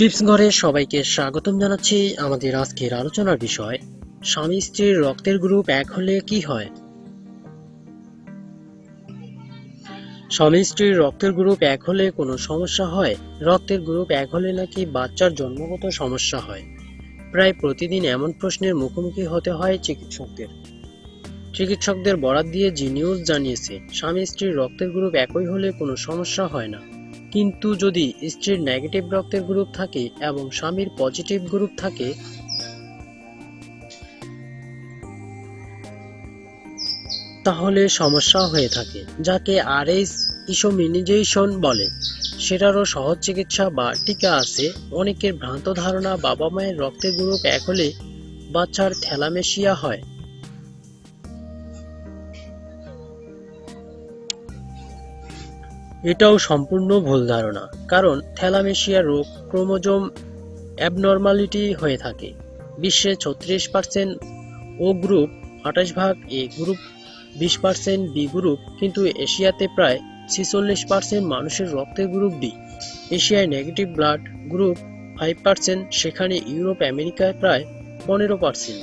Tips ঘরে সবাইকে স্বাগতম জানাচ্ছি আমাদের আজকের আলোচনার বিষয়, স্বামী স্ত্রীর রক্তের গ্রুপ এক হলে কি হয়? স্বামী স্ত্রীর রক্তের গ্রুপ এক হলে কোনো সমস্যা হয়? রক্তের গ্রুপ এক হলে নাকি বাচ্চার জন্মগত সমস্যা হয়? প্রায় প্রতিদিন এমন প্রশ্নের মুখোমুখি হতে হয় চিকিৎসকদের। চিকিৎসকদের বরাত দিয়ে জি নিউজ জানিয়েছে, স্বামী স্ত্রীর রক্তের গ্রুপ একই হলে কোনো সমস্যা হয় না। কিন্তু যদি স্ত্রীর নেগেটিভ রক্তের গ্রুপ থাকে এবং স্বামীর পজিটিভ গ্রুপ থাকে, তাহলে সমস্যা হয়ে থাকে, যাকে আরএস ইসোমিনিজেশন বলে। সেটারও সহজ চিকিৎসা বা টিকা আছে। অনেকের ভ্রান্ত ধারণা বাবা মায়ের রক্তের গ্রুপ এক হলে বাচ্চার থ্যালামেশিয়া হয়। এটাও সম্পূর্ণ ভুল ধারণা, কারণ থ্যালামেশিয়া রোগ ক্রোমোজোম অ্যাবনর্মালিটি হয়ে থাকে। বিশ্বে ছত্রিশ পার্সেন্ট ও গ্রুপ আঠাশ ভাগ, এ গ্রুপ বিশ পার্সেন্ট, বি গ্রুপ, কিন্তু এশিয়াতে প্রায় ছিচল্লিশ পার্সেন্ট মানুষের রক্তের গ্রুপ ডি। এশিয়ায় negative blood group five percent, সেখানে ইউরোপ, আমেরিকায় প্রায় পনেরো পার্সেন্ট।